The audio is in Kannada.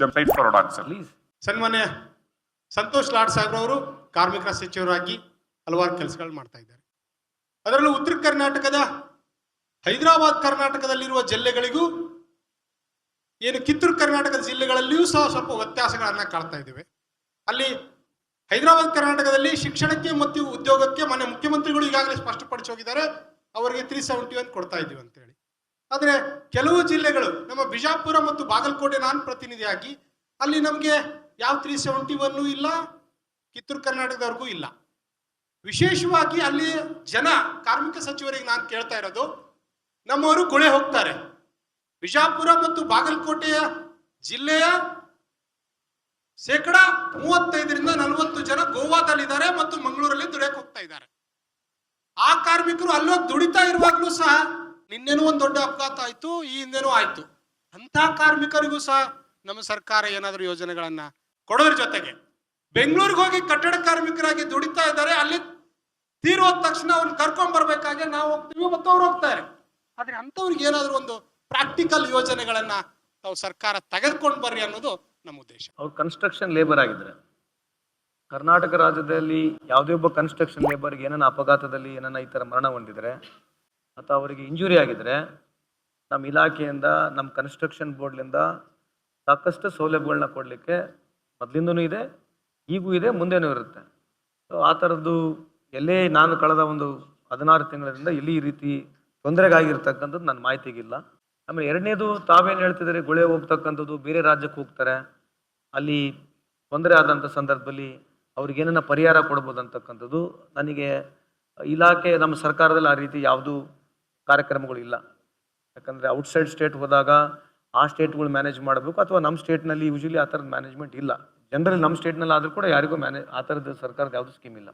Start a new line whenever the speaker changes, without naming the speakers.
ಸೈಟ್ ಫಾರ್ವರ್ಡ್ ಆಗಿ
ಸರ್
ಸನ್ಮಾನ್ಯ ಸಂತೋಷ್ ಲಾಡ್ ಸಾಗರ್ ಅವರು ಕಾರ್ಮಿಕರ ಸಚಿವರಾಗಿ ಹಲವಾರು ಕೆಲಸಗಳು ಮಾಡ್ತಾ ಇದ್ದಾರೆ. ಅದರಲ್ಲೂ ಉತ್ತರ ಕರ್ನಾಟಕದ ಹೈದರಾಬಾದ್ ಕರ್ನಾಟಕದಲ್ಲಿರುವ ಜಿಲ್ಲೆಗಳಿಗೂ ಏನು ಕಿತ್ತೂರು ಕರ್ನಾಟಕದ ಜಿಲ್ಲೆಗಳಲ್ಲಿಯೂ ಸಹ ಸ್ವಲ್ಪ ವ್ಯತ್ಯಾಸಗಳನ್ನ ಕಾಣ್ತಾ ಇದ್ದೇವೆ. ಅಲ್ಲಿ ಹೈದರಾಬಾದ್ ಕರ್ನಾಟಕದಲ್ಲಿ ಶಿಕ್ಷಣಕ್ಕೆ ಮತ್ತು ಉದ್ಯೋಗಕ್ಕೆ ಮನೆ ಮುಖ್ಯಮಂತ್ರಿಗಳು ಈಗಾಗಲೇ ಸ್ಪಷ್ಟಪಡಿಸಿ ಹೋಗಿದ್ದಾರೆ. ಅವರಿಗೆ ತ್ರೀ ಸೆವೆಂಟಿ ಒನ್ ಕೊಡ್ತಾ ಇದ್ದೀವಿ ಅಂತೇಳಿ ಆದರೆ ಕೆಲವು ಜಿಲ್ಲೆಗಳು, ನಮ್ಮ ಬಿಜಾಪುರ ಮತ್ತು ಬಾಗಲಕೋಟೆ ನಾನು ಪ್ರತಿನಿಧಿಯಾಗಿ, ಅಲ್ಲಿ ನಮಗೆ ಯಾವ ತ್ರೀ ಸೆವೆಂಟಿ ಒನ್ನು ಇಲ್ಲ, ಕಿತ್ತೂರು ಕರ್ನಾಟಕದವರೆಗೂ ಇಲ್ಲ. ವಿಶೇಷವಾಗಿ ಅಲ್ಲಿ ಜನ, ಕಾರ್ಮಿಕ ಸಚಿವರಿಗೆ ನಾನು ಕೇಳ್ತಾ ಇರೋದು, ನಮ್ಮವರು ಗುಳೆ ಹೋಗ್ತಾರೆ. ಬಿಜಾಪುರ ಮತ್ತು ಬಾಗಲಕೋಟೆಯ ಜಿಲ್ಲೆಯ ಶೇಕಡ ಮೂವತ್ತೈದರಿಂದ ನಲವತ್ತು ಜನ ಗೋವಾದಲ್ಲಿದ್ದಾರೆ ಮತ್ತು ಮಂಗಳೂರಲ್ಲಿ ದುಡಿಯಕ್ಕೆ ಹೋಗ್ತಾ ಇದ್ದಾರೆ. ಆ ಕಾರ್ಮಿಕರು ಅಲ್ಲೋಗಿ ದುಡಿತಾ ಇರುವಾಗಲೂ ಸಹ ನಿನ್ನೆನೂ ಒಂದು ದೊಡ್ಡ ಅಪಘಾತ ಆಯ್ತು, ಈ ಹಿಂದೆನೂ ಆಯ್ತು. ಅಂತ ಕಾರ್ಮಿಕರಿಗೂ ಸಹ ನಮ್ಮ ಸರ್ಕಾರ ಏನಾದರೂ ಯೋಜನೆಗಳನ್ನ ಕೊಡೋದ್ರ ಜೊತೆಗೆ ಬೆಂಗಳೂರಿಗೆ ಹೋಗಿ ಕಟ್ಟಡ ಕಾರ್ಮಿಕರಾಗಿ ದುಡಿತಾ ಇದ್ದಾರೆ, ಅಲ್ಲಿ ತೀರೋದ ತಕ್ಷಣ ಅವ್ರನ್ನ ಕರ್ಕೊಂಡ್ ಬರ್ಬೇಕಾಗೆ ನಾವು ಹೋಗ್ತೀವಿ ಮತ್ತು ಅವ್ರು ಹೋಗ್ತಾರೆ ಆದ್ರೆ ಅಂಥವ್ರಿಗೆ ಏನಾದ್ರು ಒಂದು ಪ್ರಾಕ್ಟಿಕಲ್ ಯೋಜನೆಗಳನ್ನ ತಾವು ಸರ್ಕಾರ ತೆಗೆದುಕೊಂಡು ಬರ್ರಿ ಅನ್ನೋದು ನಮ್ಮ ಉದ್ದೇಶ.
ಅವ್ರು ಕನ್ಸ್ಟ್ರಕ್ಷನ್ ಲೇಬರ್ ಆಗಿದ್ರೆ ಕರ್ನಾಟಕ ರಾಜ್ಯದಲ್ಲಿ ಯಾವುದೇ ಒಬ್ಬ ಕನ್ಸ್ಟ್ರಕ್ಷನ್ ಲೇಬರ್ಗೆ ಏನನ್ನ ಅಪಘಾತದಲ್ಲಿ ಏನನ್ನ ಈ ತರ ಮರಣ ಹೊಂದಿದ್ರೆ ಅಥವಾ ಅವರಿಗೆ ಇಂಜುರಿ ಆಗಿದ್ರೆ ನಮ್ಮ ಇಲಾಖೆಯಿಂದ, ನಮ್ಮ ಕನ್ಸ್ಟ್ರಕ್ಷನ್ ಬೋರ್ಡ್ಲಿಂದ ಸಾಕಷ್ಟು ಸೌಲಭ್ಯಗಳನ್ನ ಕೊಡಲಿಕ್ಕೆ ಮೊದಲಿಂದನೂ ಇದೆ, ಈಗೂ ಇದೆ, ಮುಂದೆನೂ ಇರುತ್ತೆ. ಸೊ ಆ ಥರದ್ದು ಎಲ್ಲೇ ನಾನು ಕಳೆದ ಒಂದು ಹದಿನಾರು ತಿಂಗಳಿಂದ ಇಲ್ಲಿ ಈ ರೀತಿ ತೊಂದರೆಗಾಗಿರ್ತಕ್ಕಂಥದ್ದು ನನ್ನ ಮಾಹಿತಿಗಿಲ್ಲ. ಆಮೇಲೆ ಎರಡನೇದು ತಾವೇನು ಹೇಳ್ತಿದ್ದಾರೆ? ಗುಳೆ ಹೋಗ್ತಕ್ಕಂಥದ್ದು, ಬೇರೆ ರಾಜ್ಯಕ್ಕೆ ಹೋಗ್ತಾರೆ. ಅಲ್ಲಿ ತೊಂದರೆ ಆದಂಥ ಸಂದರ್ಭದಲ್ಲಿ ಅವ್ರಿಗೆ ಏನನ್ನ ಪರಿಹಾರ ಕೊಡ್ಬೋದು ಅಂತಕ್ಕಂಥದ್ದು, ನನಗೆ ಇಲಾಖೆ, ನಮ್ಮ ಸರ್ಕಾರದಲ್ಲಿ ಆ ರೀತಿ ಯಾವುದೂ ಕಾರ್ಯಕ್ರಮಗಳು ಇಲ್ಲ. ಯಾಕಂದರೆ ಔಟ್ಸೈಡ್ ಸ್ಟೇಟ್ ಹೋದಾಗ ಆ ಸ್ಟೇಟ್ಗಳು ಮ್ಯಾನೇಜ್ ಮಾಡಬೇಕು ಅಥವಾ ನಮ್ಮ ಸ್ಟೇಟ್ನಲ್ಲಿ ಯೂಶಲಿ ಆ ಥರದ ಮ್ಯಾನೇಜ್ಮೆಂಟ್ ಇಲ್ಲ. ಜನರಲಿ ನಮ್ಮ ಸ್ಟೇಟ್ನಲ್ಲಿ ಆದರೂ ಕೂಡ ಯಾರಿಗೂ ಮ್ಯಾನೇಜ್ ಆ ಥರದ ಸರ್ಕಾರದ ಯಾವುದೂ ಸ್ಕೀಮ್ ಇಲ್ಲ.